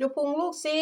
ดูพุงลูกสิ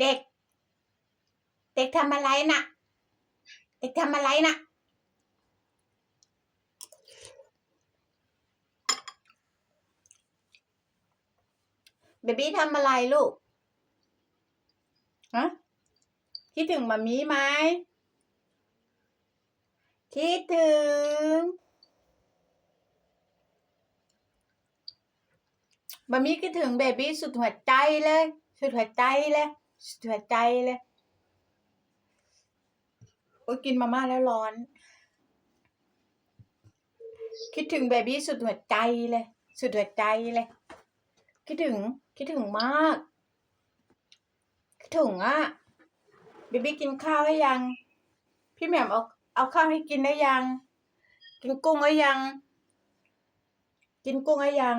เด็ก เด็กทำอะไรน่ะ เด็กทำอะไรน่ะ เบบี้ทำอะไรลูกฮะคิดถึงมามีไหม คิดถึงมามีคิดถึงเบบี้สุดหัวใจเลย สุดหัวใจเลย สุดหัวใจเลยโอ้ยกินมาม่าแล้วร้อน คิดถึงเบบี้สุดหัวใจเลย สุดหัวใจเลย คิดถึง คิดถึงมาก คิดถึงอะเบบี้กินข้าวให้ยัง พี่แหม่มเอาเอาข้าวให้กินได้ยัง กินกุ้งให้ยัง กินกุ้งให้ยัง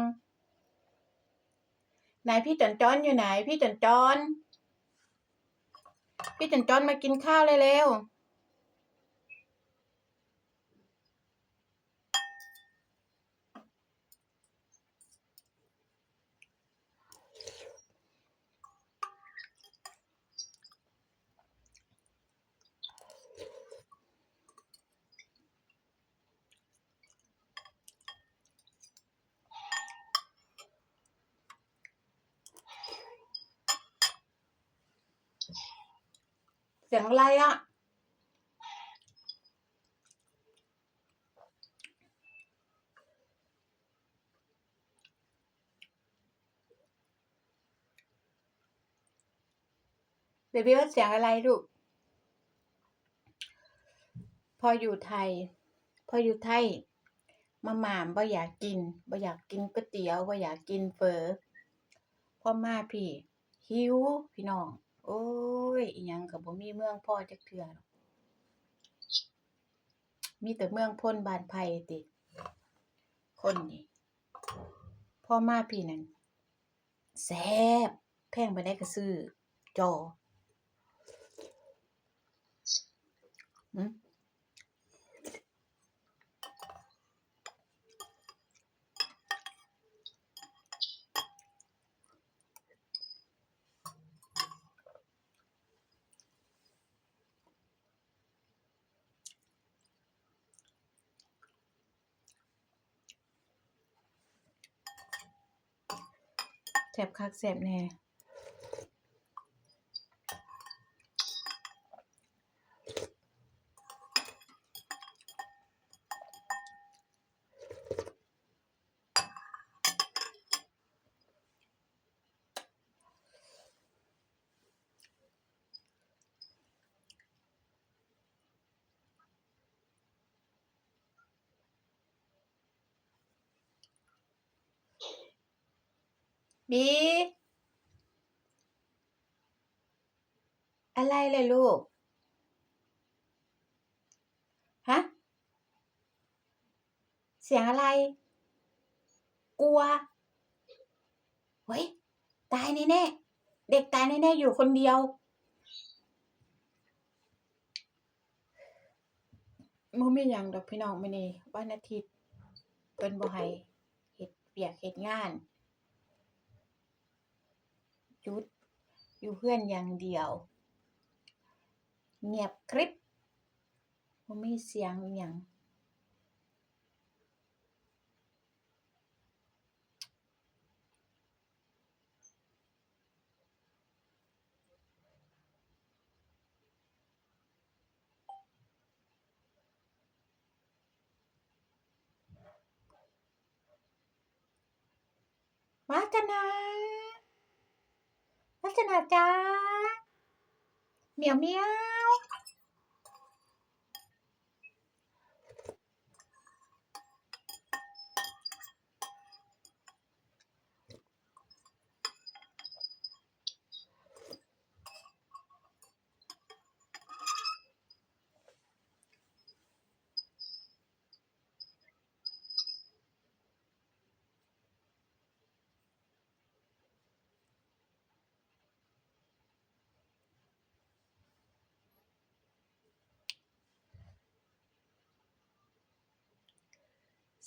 ไหนพี่จันจอนอยู่ไหน พี่จันจอน พี่จันจอนมากินข้าวเลยเร็ว สียงอะไรอะเบบี้ว่าเสียงอะไรลูก พออยู่ไทย พออยู่ไทยมาหมามบ่อยากกินบ่อยากกินก๋วยเตี๋ยวบ่อยากกินเฟอพ่อมาพี่ หิวพี่น้อง โอ้ยอิหยังก็บ่มีเมืองพ่อจักเทื่อหรอกมีแต่เมืองพ้นบานไผ่ติ คนนี่พ่อมาพี่นั่นแซ่บแพงไปได้ก็ซื้อจอ อืม บคักแสบแน่ บี อะไรเลยลูก ฮะ เสียงอะไร กลัว เฮ้ย ตายแน่ๆเด็กตายแน่ๆอยู่คนเดียว มือไม่ยังดอกพี่น้องไมื้อนี้วันอาทิตย์เพิ่นบ่ให้เฮ็ดเวียกเฮ็ดงาน ยุด อยู่เฮือนอย่างเดียว เงียบคลิปไม่มีเสียงอิหยัง วัฒนา วัฒนาจ้าเหมียวเมียว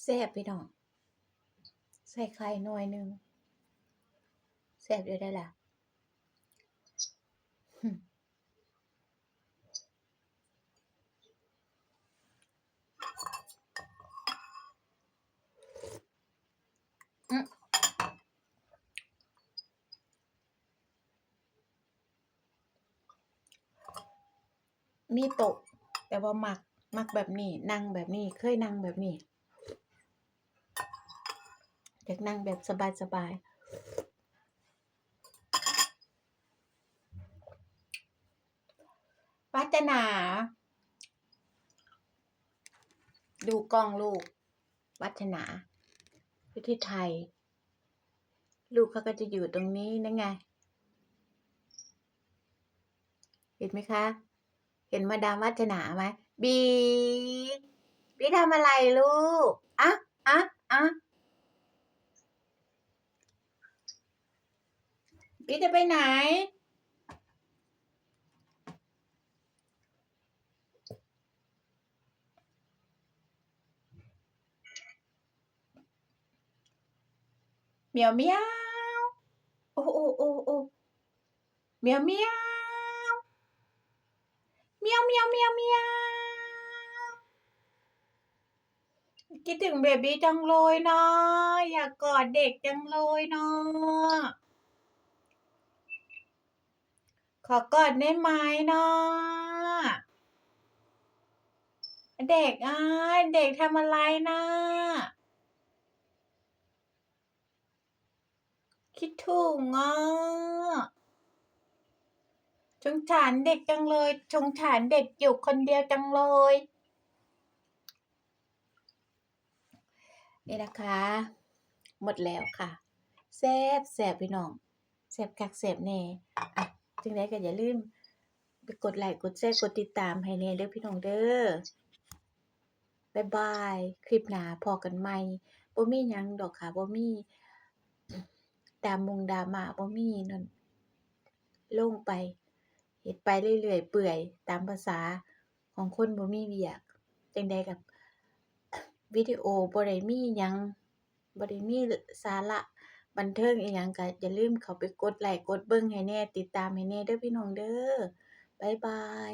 แซ่บพี่น้อง ใส่ไข่หน่อยหนึ่งแซ่บอยู่ได้ล่ะอืมมีโต๊ะแต่ว่ามัก มักแบบนี้ นั่งแบบนี้ เคยนั่งแบบนี้ อยากนั่งแบบสบายๆวัฒนา ดูกล้องลูก วัฒนาประเทศไทย ลูกเขาก็จะอยู่ตรงนี้นั่นไง เห็นไหมคะ เห็นมาดามวัฒนาไหมบีบีทำอะไรลูกอะอะอะ บีจะไปไหน เมียวเมียวโอ้โอ้โอ้โอ้เมียวเมียวเมียวเมียวเมียวเมียวคิดถึงเบบี้จังเลยเนาะอยากกอดเด็กจังเลยเนาะ ขอกอดได้ไหมเนาะเด็กอะเด็กทำอะไรนะคิดถึงอะสงสารเด็กจังเลยสงสารเด็กอยู่คนเดียวจังเลยนี่นะคะ หมดแล้วค่ะแซ่บแซ่บพี่น้องแซ่บคักแซ่บแน่ จึงได้ก็อย่าลืมไปกดไลค์กดแชร์กดติดตามให้แน่เด้อพี่น้องเด้อบ๊ายบาย คลิปหน้าพอกันใหม่บ่มีหยังดอกค่ะบ่มีดามงดามาบ่มีนั่นลงไปเฮ็ดไปเรื่อยๆเปื่อยตามภาษาของคนบ่มีเวียกจังใดกับวิดีโอบ่ได้มีหยังบ่ได้มีสาระ บันเทิงอีหยังก็อย่าลืมเข้าไปกดไลค์กดเบิ่งให้แน่ติดตามให้แน่เด้อพี่น้องเด้อบ๊ายบาย